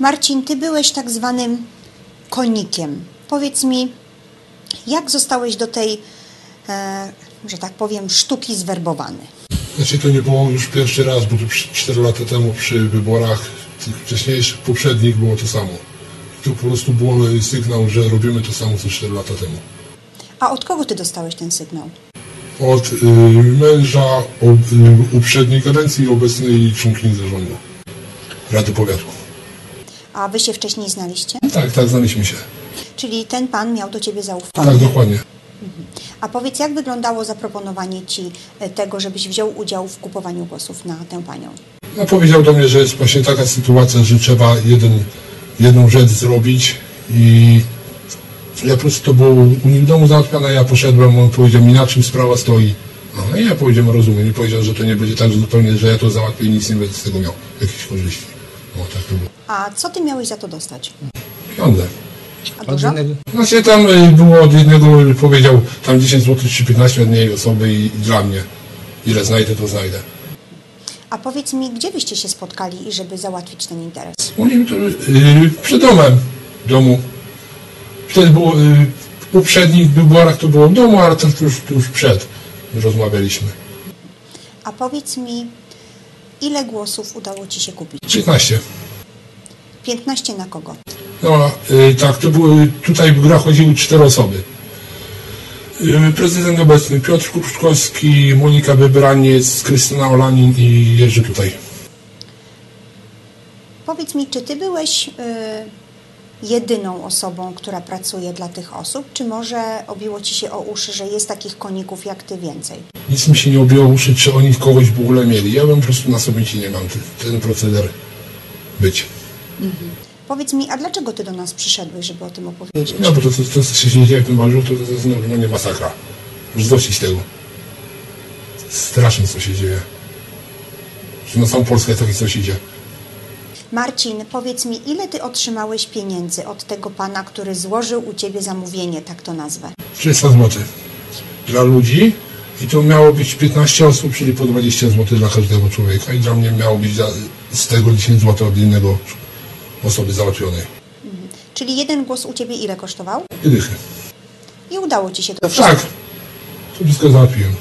Marcin, ty byłeś tak zwanym konikiem. Powiedz mi, jak zostałeś do tej, e, że tak powiem, sztuki zwerbowany? Znaczy to nie było już pierwszy raz, bo to 4 lata temu przy wyborach tych wcześniejszych, poprzednich było to samo. Tu po prostu był sygnał, że robimy to samo co 4 lata temu. A od kogo ty dostałeś ten sygnał? Od y, męża o, y, uprzedniej kadencji i obecnej członkini zarządu Rady Powiatu. A wy się wcześniej znaliście? Tak, tak, znaliśmy się. Czyli ten pan miał do ciebie zaufanie. Tak, dokładnie. A powiedz, jak wyglądało zaproponowanie ci e, tego, żebyś wziął udział w kupowaniu głosów na tę panią? No, powiedział do mnie, że jest właśnie taka sytuacja, że trzeba jeden, jedną rzecz zrobić i ja po prostu to było u nich w domu załatwione, ja poszedłem, on powiedział mi na czym sprawa stoi. No i ja powiedziałem, rozumiem i powiedział, że to nie będzie tak że zupełnie, że ja to załatwię i nic nie będę z tego miał, jakichś korzyści. A co ty miałeś za to dostać? Pieniądze. A dużo? Znaczy tam y, było od jednego, powiedział tam 10 zł czy 15 od niej osoby i, dla mnie. Ile znajdę, to znajdę. A powiedz mi, gdzie byście się spotkali, żeby załatwić ten interes? Oni to, y, przed domem, w domu. Wtedy było, y, w poprzednich wyborach to było w domu, ale to już, to już przed rozmawialiśmy. A powiedz mi, ile głosów udało ci się kupić? 15. 15 na kogo? No y, tak, to były, tutaj w grę chodziły cztery osoby. Y, Prezydent obecny Piotr Kruczkowski, Monika Wybraniec, Krystyna Olanin i Jerzy tutaj. Powiedz mi, czy ty byłeś y, jedyną osobą, która pracuje dla tych osób, czy może obiło ci się o uszy, że jest takich koników jak ty więcej? Nic mi się nie obiło uszy, czy oni kogoś w ogóle mieli. Ja bym po prostu na sobie ci nie mam ten, ten proceder być. Powiedz mi, a dlaczego ty do nas przyszedłeś, żeby o tym opowiedzieć? No bo to, to, to co się dzieje w tym barzu, to, to jest normalnie masakra. Już dosyć tego. Strasznie co się dzieje. Że na całą Polskę takie coś idzie. Marcin, powiedz mi, ile ty otrzymałeś pieniędzy od tego pana, który złożył u ciebie zamówienie, tak to nazwę? 300 zł dla ludzi i to miało być 15 osób, czyli po 20 zł dla każdego człowieka i dla mnie miało być z tego 10 zł od innego osoby załatwionej. Czyli jeden głos u ciebie ile kosztował? Dychy. I udało ci się to Tak, to wszystko załatwiłem.